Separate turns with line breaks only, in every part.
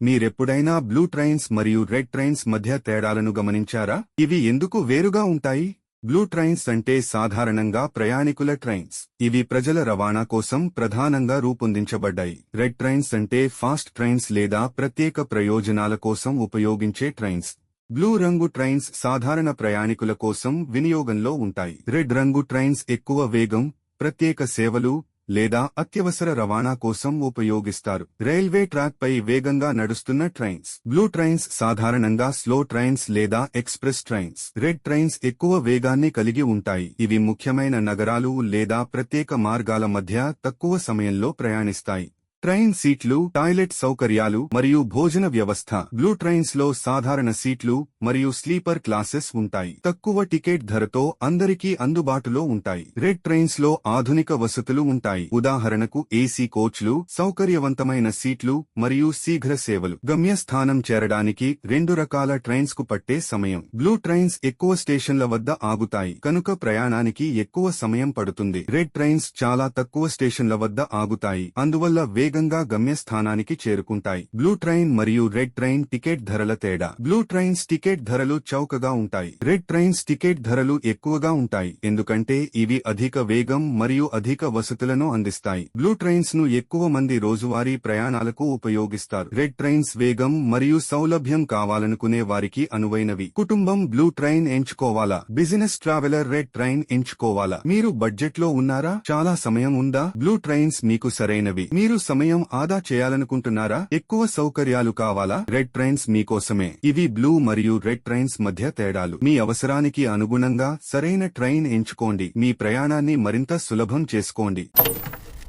మీరెప్పుడైనా blue trains మరియు red trains మధ్య తేడాలను గమనించారా? ఇవి ఎందుకు వేరుగా ఉంటాయి? బ్లూ ట్రైన్స్ అంటే సాధారణంగా ప్రయాణికుల ట్రైన్స్. ఇవి ప్రజల రవాణా కోసం ప్రధానంగా రూపొందించబడ్డాయి. రెడ్ ట్రైన్స్ అంటే ఫాస్ట్ ట్రైన్స్ లేదా ప్రత్యేక ప్రయోజనాల కోసం ఉపయోగించే ట్రైన్స్. బ్లూ రంగు ట్రైన్స్ సాధారణ ప్రయాణికుల కోసం వినియోగంలో ఉంటాయి. రెడ్ రంగు ట్రైన్స్ ఎక్కువ వేగం ప్రత్యేక సేవలు లేదా అత్యవసర రవాణా కోసం ఉపయోగిస్తారు. రైల్వే ట్రాక్ పై వేగంగా నడుస్తున్న ట్రైన్స్. బ్లూ ట్రైన్స్ సాధారణంగా స్లో ట్రైన్స్ లేదా ఎక్స్ప్రెస్ ట్రైన్స్. రెడ్ ట్రైన్స్ ఎక్కువ వేగాన్ని కలిగి ఉంటాయి. ఇవి ముఖ్యమైన నగరాలు లేదా ప్రత్యేక మార్గాల మధ్య తక్కువ సమయంలో ప్రయాణిస్తాయి. ట్రైన్ సీట్లు టాయిలెట్ సౌకర్యాలు మరియు భోజన వ్యవస్థ. బ్లూ ట్రైన్స్లో సాధారణ సీట్లు మరియు స్లీపర్ క్లాసెస్ ఉంటాయి. తక్కువ టికెట్ ధరతో అందరికీ అందుబాటులో ఉంటాయి. రెడ్ ట్రైన్స్లో ఆధునిక వసతులు ఉంటాయి. ఉదాహరణకు ఏసీ కోచ్లు సౌకర్యవంతమైన సీట్లు మరియు శీఘ్ర సేవలు. గమ్యస్థానం చేరడానికి రెండు రకాల ట్రైన్స్కు పట్టే సమయం. బ్లూ ట్రైన్స్ ఎక్కువ స్టేషన్ల వద్ద ఆగుతాయి. కనుక ప్రయాణానికి ఎక్కువ సమయం పడుతుంది. రెడ్ ట్రైన్స్ చాలా తక్కువ స్టేషన్ల వద్ద ఆగుతాయి. అందువల్ల వేగంగా గమ్యస్థానానికి చేరుకుంటాయి. బ్లూ ట్రైన్ మరియు రెడ్ ట్రైన్ టికెట్ ధరల తేడా. బ్లూ ట్రైన్స్ టికెట్ ధరలు చౌకగా ఉంటాయి. రెడ్ ట్రైన్స్ టికెట్ ధరలు ఎక్కువగా ఉంటాయి. ఎందుకంటే ఇవి అధిక వేగం మరియు అధిక వసతులను అందిస్తాయి. బ్లూ ట్రైన్స్ను ఎక్కువ మంది రోజువారీ ప్రయాణాలకు ఉపయోగిస్తారు. రెడ్ ట్రైన్స్ వేగం మరియు సౌలభ్యం కావాలనుకునే వారికి అనువైనవి. కుటుంబం బ్లూ ట్రైన్ ఎంచుకోవాలా? బిజినెస్ ట్రావెలర్ రెడ్ ట్రైన్ ఎంచుకోవాలా? మీరు బడ్జెట్లో ఉన్నారా? చాలా సమయం ఉందా? బ్లూ ట్రైన్స్ మీకు సరైనవి. మీరు సమయం ఆదా చేయాలనుకుంటున్నారా? ఎక్కువ సౌకర్యాలు కావాలా? రెడ్ ట్రైన్స్ మీకోసమే. ఇవి బ్లూ మరియు రెడ్ ట్రైన్స్ మధ్య తేడాలు. మీ అవసరానికి అనుగుణంగా సరైన ట్రైన్ ఎంచుకోండి. మీ ప్రయాణాన్ని మరింత సులభం చేసుకోండి.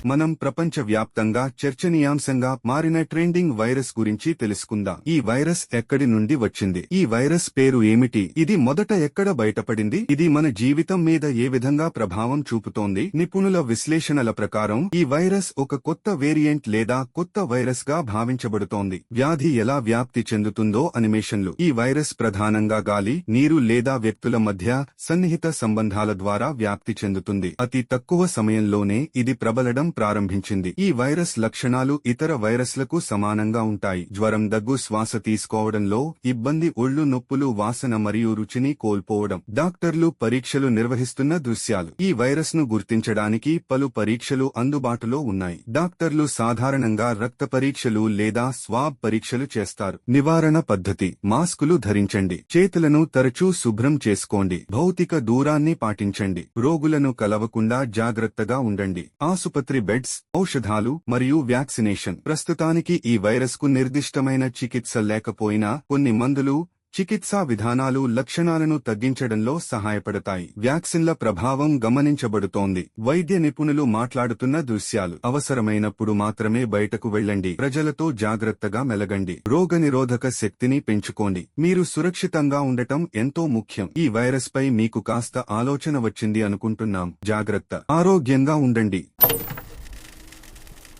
మనం ప్రపంచవ్యాప్తంగా చర్చనీయాంశంగా మారిన ట్రెండింగ్ వైరస్ గురించి తెలుసుకుందాం. ఈ వైరస్ ఎక్కడి నుండి వచ్చింది? ఈ వైరస్ పేరు ఏమిటి? ఇది మొదట ఎక్కడ బయటపడింది? ఇది మన జీవితం మీద ఏ విధంగా ప్రభావం చూపుతోంది? నిపుణుల విశ్లేషణల ప్రకారం ఈ వైరస్ ఒక కొత్త వేరియంట్ లేదా కొత్త వైరస్గా భావించబడుతోంది. వ్యాధి ఎలా వ్యాప్తి చెందుతుందో అనిమేషన్లు. ఈ వైరస్ ప్రధానంగా గాలి నీరు లేదా వ్యక్తుల మధ్య సన్నిహిత సంబంధాల ద్వారా వ్యాప్తి చెందుతుంది. అతి తక్కువ సమయంలోనే ఇది ప్రబలడం ప్రారంభించింది. ఈ వైరస్ లక్షణాలు ఇతర వైరస్లకు సమానంగా ఉంటాయి. జ్వరం దగ్గు శ్వాస తీసుకోవడంలో ఇబ్బంది ఒళ్ళు నొప్పులు వాసన మరియు రుచిని కోల్పోవడం. డాక్టర్లు పరీక్షలు నిర్వహిస్తున్న దృశ్యాలు. ఈ వైరస్ను గుర్తించడానికి పలు పరీక్షలు అందుబాటులో ఉన్నాయి. డాక్టర్లు సాధారణంగా రక్త పరీక్షలు లేదా స్వాబ్ పరీక్షలు చేస్తారు. నివారణ పద్ధతి. మాస్కులు ధరించండి. చేతులను తరచూ శుభ్రం చేసుకోండి. భౌతిక దూరాన్ని పాటించండి. రోగులను కలవకుండా జాగ్రత్తగా ఉండండి. ఆసుపత్రి బెడ్స్ ఔషధాలు మరియు వ్యాక్సినేషన్. ప్రస్తుతానికి ఈ వైరస్కు నిర్దిష్టమైన చికిత్స లేకపోయినా కొన్ని మందులు చికిత్సా విధానాలు లక్షణాలను తగ్గించడంలో సహాయపడతాయి. వ్యాక్సిన్ల ప్రభావం గమనించబడుతోంది. వైద్య నిపుణులు మాట్లాడుతున్న దృశ్యాలు. అవసరమైనప్పుడు మాత్రమే బయటకు వెళ్ళండి. ప్రజలతో జాగ్రత్తగా మెలగండి. రోగనిరోధక శక్తిని పెంచుకోండి. మీరు సురక్షితంగా ఉండటం ఎంతో ముఖ్యం. ఈ వైరస్ పై మీకు కాస్త ఆలోచన వచ్చింది అనుకుంటున్నాం. జాగ్రత్త. ఆరోగ్యంగా ఉండండి.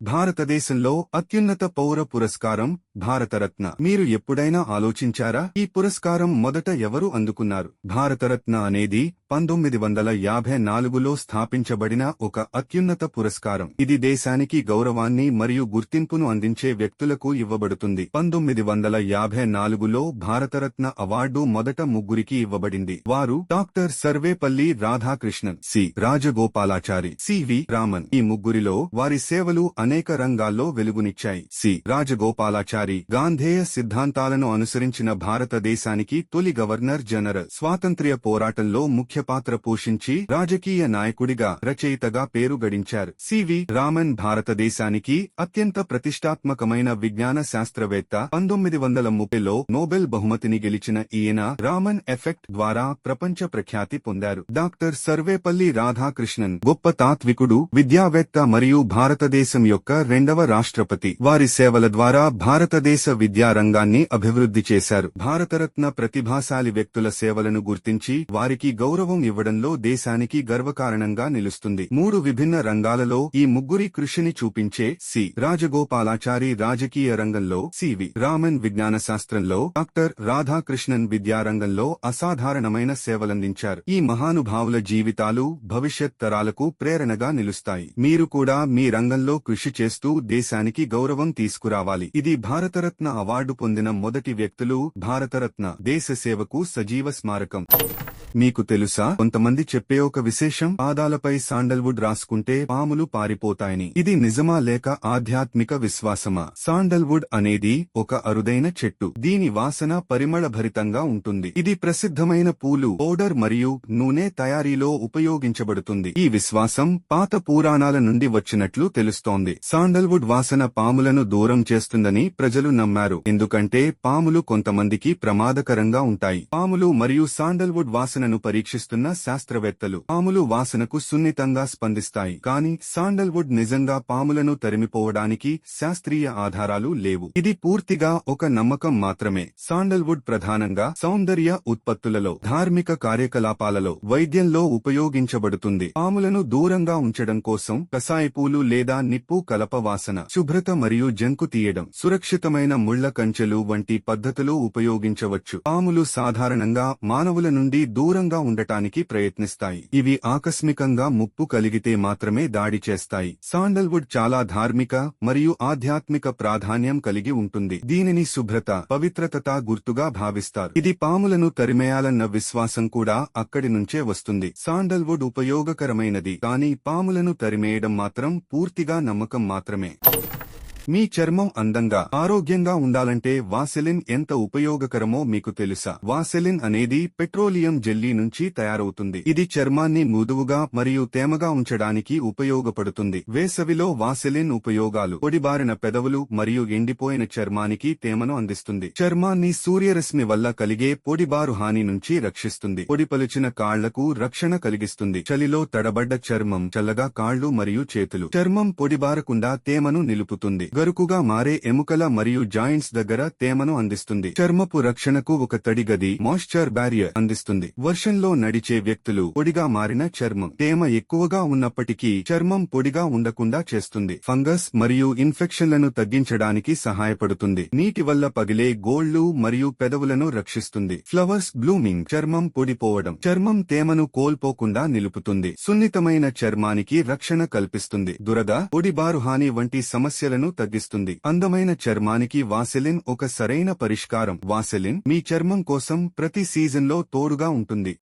భారతదేశంలో అత్యున్నత పౌర పురస్కారం భారతరత్న. మీరు ఎప్పుడైనా ఆలోచించారా? ఈ పురస్కారం మొదట ఎవరు అందుకున్నారు? భారతరత్న అనేది పంతొమ్మిది వందల యాభై నాలుగులో స్థాపించబడిన ఒక అత్యున్నత పురస్కారం. ఇది దేశానికి గౌరవాన్ని మరియు గుర్తింపును అందించే వ్యక్తులకు ఇవ్వబడుతుంది. పంతొమ్మిది వందల యాభై నాలుగులో భారతరత్న అవార్డు మొదట ముగ్గురికి ఇవ్వబడింది. వారు doctor Sarvepalli Radhakrishnan C. Rajagopalachari C V Raman ఈ ముగ్గురిలో వారి సేవలు అనేక రంగాల్లో వెలుగునిచ్చాయి. సి. రాజగోపాలాచారి గాంధేయ సిద్ధాంతాలను అనుసరించిన భారతదేశానికి తొలి గవర్నర్ జనరల్ స్వాతంత్ర్య పోరాటంలో ముఖ్య పాత్ర పోషించి రాజకీయ నాయకుడిగా రచయితగా పేరు గడించారు. సివి రామన్ భారతదేశానికి అత్యంత ప్రతిష్టాత్మకమైన విజ్ఞాన శాస్త్రవేత్త. పంతొమ్మిది వందల ముప్పైలో నోబెల్ బహుమతిని గెలిచిన ఈయన రామన్ ఎఫెక్ట్ ద్వారా ప్రపంచ ప్రఖ్యాతి పొందారు. డాక్టర్ సర్వేపల్లి రాధాకృష్ణన్ గొప్ప తాత్వికుడు విద్యావేత్త మరియు భారతదేశం యొక్క రెండవ రాష్ట్రపతి. వారి సేవల ద్వారా భారత భారతదేశ విద్యారంగాన్ని అభివృద్ధి చేశారు. భారతరత్న ప్రతిభాశాలి వ్యక్తుల సేవలను గుర్తించి వారికి గౌరవం ఇవ్వడంలో దేశానికి గర్వకారణంగా నిలుస్తుంది. మూడు విభిన్న రంగాలలో ఈ ముగ్గురి కృషిని చూపించే సి. రాజగోపాలాచారి రాజకీయ రంగంలో సివి రామన్ విజ్ఞాన శాస్త్రంలో డాక్టర్ రాధాకృష్ణన్ విద్యారంగంలో అసాధారణమైన సేవలందించారు. ఈ మహానుభావుల జీవితాలు భవిష్యత్ తరాలకు ప్రేరణగా నిలుస్తాయి. మీరు కూడా మీ రంగంలో కృషి చేస్తూ దేశానికి గౌరవం తీసుకురావాలి. ఇది భారతరత్న అవార్డు పొందిన మొదటి వ్యక్తులు భారతరత్న దేశ సేవకు సజీవ స్మారకం. మీకు తెలుసా? కొంతమంది చెప్పే ఒక విశేషం పాదాలపై సాండల్వుడ్ రాసుకుంటే పాములు పారిపోతాయని. ఇది నిజమా లేక ఆధ్యాత్మిక విశ్వాసమా? సాండల్వుడ్ అనేది ఒక అరుదైన చెట్టు. దీని వాసన పరిమళభరితంగా ఉంటుంది. ఇది ప్రసిద్ధమైన పూలు పౌడర్ మరియు నూనె తయారీలో ఉపయోగించబడుతుంది. ఈ విశ్వాసం పాత పురాణాల నుండి వచ్చినట్లు తెలుస్తోంది. సాండల్వుడ్ వాసన పాములను దూరం చేస్తుందని ప్రజలు నమ్మారు. ఎందుకంటే పాములు కొంతమందికి ప్రమాదకరంగా ఉంటాయి. పాములు మరియు శాండల్వుడ్ వాసనను పరీక్షిస్తున్న శాస్త్రవేత్తలు. పాములు వాసనకు సున్నితంగా స్పందిస్తాయి. కానీ సాండల్వుడ్ నిజంగా పాములను తరిమిపోవడానికి శాస్త్రీయ ఆధారాలు లేవు. ఇది పూర్తిగా ఒక నమ్మకం మాత్రమే. సాండల్వుడ్ ప్రధానంగా సౌందర్య ఉత్పత్తులలో ధార్మిక కార్యకలాపాలలో వైద్యంలో ఉపయోగించబడుతుంది. పాములను దూరంగా ఉంచడం కోసం కసాయిపూలు లేదా నిప్పు కలప వాసన శుభ్రత మరియు జంకు తీయడం సురక్షితమైన ముళ్ళ కంచెలు వంటి పద్ధతులు ఉపయోగించవచ్చు. పాములు సాధారణంగా మానవుల నుండి దూరంగా ఉండటానికి ప్రయత్నిస్తాయి. ఇవి ఆకస్మికంగా ముప్పు కలిగితే మాత్రమే దాడి చేస్తాయి. సాండల్వుడ్ చాలా ధార్మిక మరియు ఆధ్యాత్మిక ప్రాధాన్యం కలిగి ఉంటుంది. దీనిని శుభ్రత పవిత్రత గుర్తుగా భావిస్తారు. ఇది పాములను తరిమేయాలన్న విశ్వాసం కూడా అక్కడి నుంచే వస్తుంది. సాండల్వుడ్ ఉపయోగకరమైనది కానీ పాములను తరిమేయడం మాత్రం పూర్తిగా నమ్మకం మాత్రమే. మీ చర్మం అందంగా ఆరోగ్యంగా ఉండాలంటే వాసెలిన్ ఎంత ఉపయోగకరమో మీకు తెలుసా? వాసెలిన్ అనేది పెట్రోలియం జెల్లీ నుంచి తయారవుతుంది. ఇది చర్మాన్ని మృదువుగా మరియు తేమగా ఉంచడానికి ఉపయోగపడుతుంది. వేసవిలో వాసెలిన్ ఉపయోగాలు పొడిబారిన పెదవులు మరియు ఎండిపోయిన చర్మానికి తేమను అందిస్తుంది. చర్మాన్ని సూర్యరశ్మి వల్ల కలిగే పొడిబారు హాని నుంచి రక్షిస్తుంది. పొడిపలుచిన కాళ్ళకు రక్షణ కలిగిస్తుంది. చలిలో తడబడ్డ చర్మం చల్లగా కాళ్ళు మరియు చేతులు. చర్మం పొడిబారకుండా తేమను నిలుపుతుంది. గరుకుగా మారే ఎముకల మరియు జాయింట్స్ దగ్గర తేమను అందిస్తుంది. చర్మపు రక్షణకు ఒక తడిగది మాయిశ్చర్ బ్యారియర్ అందిస్తుంది. వర్షంలో నడిచే వ్యక్తులు పొడిగా మారిన చర్మం. తేమ ఎక్కువగా ఉన్నప్పటికీ చర్మం పొడిగా ఉండకుండా చేస్తుంది. ఫంగస్ మరియు ఇన్ఫెక్షన్లను తగ్గించడానికి సహాయపడుతుంది. నీటి వల్ల పగిలే గోళ్ళు మరియు పెదవులను రక్షిస్తుంది. ఫ్లవర్స్ బ్లూమింగ్ చర్మం పొడిపోవడం. చర్మం తేమను కోల్పోకుండా నిలుపుతుంది. సున్నితమైన చర్మానికి రక్షణ కల్పిస్తుంది. దురద పొడి హాని వంటి సమస్యలను తగ్గిస్తుంది. అందమైన చర్మానికి వాసెలిన్ ఒక సరైన పరిష్కారం. వాసెలిన్ మీ చర్మం కోసం ప్రతి సీజన్లో తోడుగా ఉంటుంది.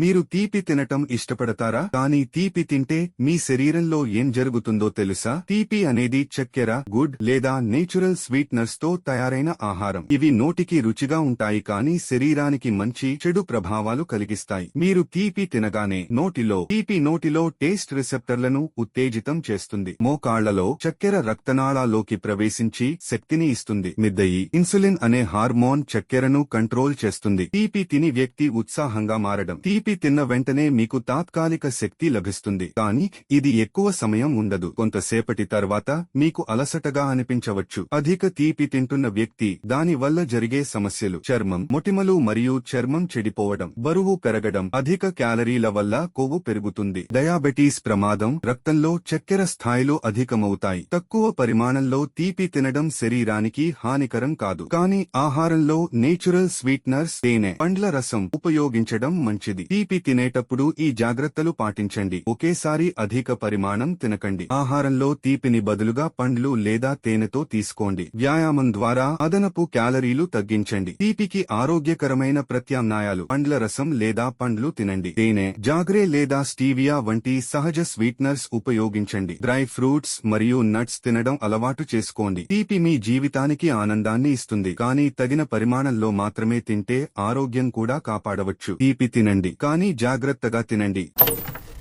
మీరు తీపి తినటం ఇష్టపడతారా? కానీ తీపి తింటే మీ శరీరంలో ఏం జరుగుతుందో తెలుసా? తీపి అనేది చక్కెర గుడ్ లేదా నేచురల్ స్వీట్నర్స్తో తయారైన ఆహారం. ఇవి నోటికి రుచిగా ఉంటాయి కానీ శరీరానికి మంచి చెడు ప్రభావాలు కలిగిస్తాయి. మీరు తీపి తినగానే నోటిలో తీపి నోటిలో టేస్ట్ రిసెప్టర్లను ఉత్తేజితం చేస్తుంది. మోకాళ్ళలో చక్కెర రక్తనాళాల్లోకి ప్రవేశించి శక్తిని ఇస్తుంది. మిద్దయి ఇన్సులిన్ అనే హార్మోన్ చక్కెరను కంట్రోల్ చేస్తుంది. తీపి తిని వ్యక్తి ఉత్సాహంగా మారడం. తీపి తిన్న వెంటనే మీకు తాత్కాలిక శక్తి లభిస్తుంది. కానీ ఇది ఎక్కువ సమయం ఉండదు. కొంతసేపటి తర్వాత మీకు అలసటగా అనిపించవచ్చు. అధిక తీపి తింటున్న వ్యక్తి దాని వల్ల జరిగే సమస్యలు చర్మం మొటిమలు మరియు చర్మం చెడిపోవడం బరువు పెరగడం అధిక క్యాలరీల వల్ల కొవ్వు పెరుగుతుంది. డయాబెటీస్ ప్రమాదం రక్తంలో చక్కెర స్థాయిలు అధికమవుతాయి. తక్కువ పరిమాణంలో తీపి తినడం శరీరానికి హానికరం కాదు. కానీ ఆహారంలో నేచురల్ స్వీట్నర్స్ తేనె పండ్ల రసం ఉపయోగించడం మంచిది. తీపి తినేటప్పుడు ఈ జాగ్రత్తలు పాటించండి. ఒకేసారి అధిక పరిమాణం తినకండి. ఆహారంలో తీపిని బదులుగా పండ్లు లేదా తేనెతో తీసుకోండి. వ్యాయామం ద్వారా అదనపు క్యాలరీలు తగ్గించండి. తీపికి ఆరోగ్యకరమైన ప్రత్యామ్నాయాలు. పండ్ల రసం లేదా పండ్లు తినండి. తేనె జాగ్రే లేదా స్టీవియా వంటి సహజ స్వీట్నర్స్ ఉపయోగించండి. డ్రై ఫ్రూట్స్ మరియు నట్స్ తినడం అలవాటు చేసుకోండి. తీపి మీ జీవితానికి ఆనందాన్ని ఇస్తుంది. కానీ తగిన పరిమాణంలో మాత్రమే తింటే ఆరోగ్యం కూడా కాపాడవచ్చు. తీపి తినండి. కానీ జాగ్రత్తగా తినండి.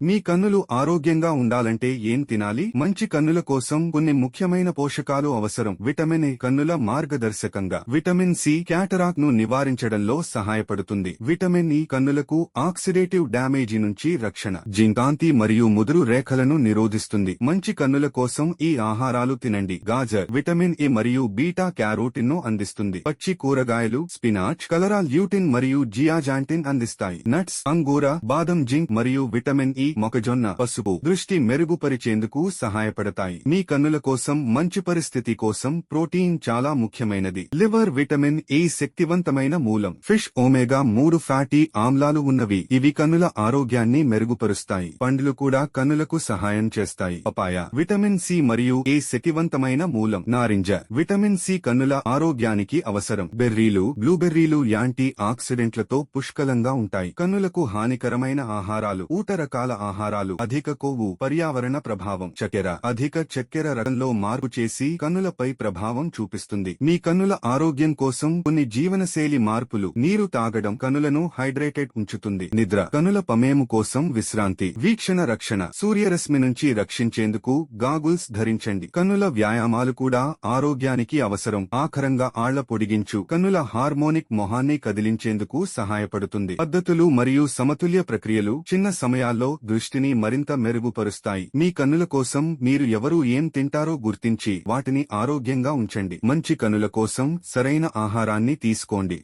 మీ కన్నులు ఆరోగ్యంగా ఉండాలంటే ఏం తినాలి? మంచి కన్నుల కోసం కొన్ని ముఖ్యమైన పోషకాలు అవసరం. విటమిన్ ఏ కన్నుల మార్గదర్శకంగా. విటమిన్ సి క్యాటరాక్ను నివారించడంలో సహాయపడుతుంది. విటమిన్ ఈ కన్నులకు ఆక్సిడేటివ్ డామేజీ నుంచి రక్షణ. జింకాంతి మరియు ముదురు రేఖలను నిరోధిస్తుంది. మంచి కన్నుల కోసం ఈ ఆహారాలు తినండి. గాజర్ విటమిన్ ఏ మరియు బీటా క్యారోటిన్ను అందిస్తుంది. పచ్చి కూరగాయలు స్పినాచ్ కలరా ల్యూటిన్ మరియు జియాజాంటిన్ అందిస్తాయి. నట్స్ అంగూర బాదం జింక్ మరియు విటమిన్ మొక్కజొన్న పసుపు దృష్టి మెరుగుపరిచేందుకు సహాయపడతాయి. మీ కన్నుల కోసం మంచి పరిస్థితి కోసం ప్రోటీన్ చాలా ముఖ్యమైనది. లివర్ విటమిన్ ఏ శక్తివంతమైన మూలం? ఫిష్ ఒమేగా మూడు ఫ్యాటీ ఆమ్లాలు ఉన్నవి. ఇవి కన్నుల ఆరోగ్యాన్ని మెరుగుపరుస్తాయి. పండ్లు కూడా కన్నులకు సహాయం చేస్తాయి. పపాయ విటమిన్ సి మరియు ఏ శక్తివంతమైన మూలం? నారింజ విటమిన్ సి కన్నుల ఆరోగ్యానికి అవసరం. బెర్రీలు బ్లూబెర్రీలు యాంటీ ఆక్సిడెంట్లతో పుష్కలంగా ఉంటాయి. కన్నులకు హానికరమైన ఆహారాలు. ఊట రకాల ఆహారాలు అధిక కొవ్వు పర్యావరణ ప్రభావం చక్కెర అధిక చక్కెర రకంలో మార్పు చేసి కన్నులపై ప్రభావం చూపిస్తుంది. మీ కన్నుల ఆరోగ్యం కోసం కొన్ని జీవనశైలి మార్పులు నీరు తాగడం కనులను హైడ్రేటెడ్ ఉంచుతుంది. నిద్ర కనుల పమేము కోసం విశ్రాంతి వీక్షణ రక్షణ సూర్యరశ్మి నుంచి రక్షించేందుకు గాగుల్స్ ధరించండి. కన్నుల వ్యాయామాలు కూడా ఆరోగ్యానికి అవసరం. ఆఖరంగా ఆళ్ళ పొడిగించు. కన్నుల హార్మోనిక్ మొహాన్ని కదిలించేందుకు సహాయపడుతుంది. పద్ధతులు మరియు సమతుల్య ప్రక్రియలు చిన్న సమయాల్లో దృష్టిని మరింత మెరుగుపరుస్తాయి. మీ కన్నుల కోసం మీరు ఎవరు ఏం తింటారో గుర్తించి వాటిని ఆరోగ్యంగా ఉంచండి. మంచి కనుల కోసం సరైన ఆహారాన్ని తీసుకోండి.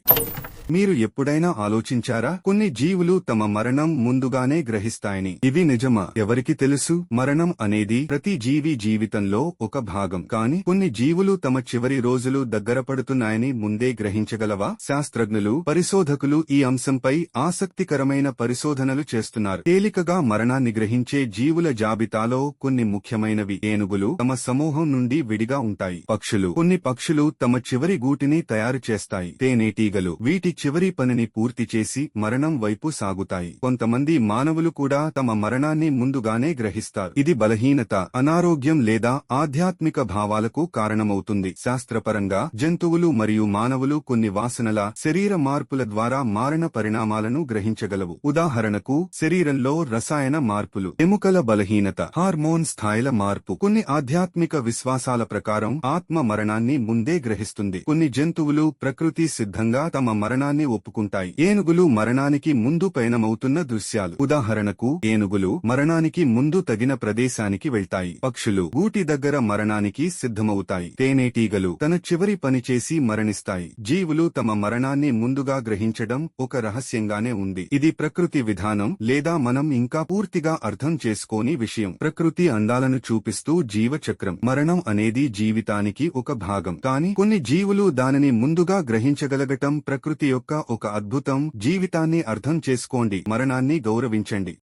మీరు ఎప్పుడైనా ఆలోచించారా? కొన్ని జీవులు తమ మరణం ముందుగానే గ్రహిస్తాయని. ఇది నిజమా? ఎవరికి తెలుసు? మరణం అనేది ప్రతి జీవి జీవితంలో ఒక భాగం. కాని కొన్ని జీవులు తమ చివరి రోజులు దగ్గర పడుతున్నాయని ముందే గ్రహించగలవా? శాస్త్రజ్ఞులు పరిశోధకులు ఈ అంశంపై ఆసక్తికరమైన పరిశోధనలు చేస్తున్నారు. తేలికగా మరణాన్ని గ్రహించే జీవుల జాబితాలో కొన్ని ముఖ్యమైనవి. ఏనుగులు తమ సమూహం నుండి విడిగా ఉంటాయి. పక్షులు కొన్ని పక్షులు తమ చివరి గూటిని తయారు చేస్తాయి. తేనెటీగలు వీటి చివరి పనిని పూర్తి చేసి మరణం వైపు సాగుతాయి. కొంతమంది మానవులు కూడా తమ మరణాన్ని ముందుగానే గ్రహిస్తారు. ఇది బలహీనత అనారోగ్యం లేదా ఆధ్యాత్మిక భావాలకు కారణమవుతుంది. శాస్త్రపరంగా జంతువులు మరియు మానవులు కొన్ని వాసనల శరీర మార్పుల ద్వారా మారణ పరిణామాలను గ్రహించగలవు. ఉదాహరణకు శరీరంలో రసాయన మార్పులు ఎముకల బలహీనత హార్మోన్ స్థాయిల మార్పు. కొన్ని ఆధ్యాత్మిక విశ్వాసాల ప్రకారం ఆత్మ మరణాన్ని ముందే గ్రహిస్తుంది. కొన్ని జంతువులు ప్రకృతి సిద్ధంగా తమ మరణ మరణాన్ని ఒప్పుకుంటాయి. ఏనుగులు మరణానికి ముందు పయనమవుతున్న దృశ్యాలు. ఉదాహరణకు ఏనుగులు మరణానికి ముందు తగిన ప్రదేశానికి వెళ్తాయి. పక్షులు గూటి దగ్గర మరణానికి సిద్ధమవుతాయి. తేనెటీగలు తన చివరి పనిచేసి మరణిస్తాయి. జీవులు తమ మరణాన్ని ముందుగా గ్రహించడం ఒక రహస్యంగానే ఉంది. ఇది ప్రకృతి విధానం లేదా మనం ఇంకా పూర్తిగా అర్థం చేసుకోని విషయం. ప్రకృతి అందాలను చూపిస్తూ జీవచక్రం. మరణం అనేది జీవితానికి ఒక భాగం. కానీ కొన్ని జీవులు దానిని ముందుగా గ్రహించగలగటం ప్రకృతి యొక్క ఒక అద్భుతం జీవితాన్ని అర్థం చేసుకోండి మరణాన్ని గౌరవించండి.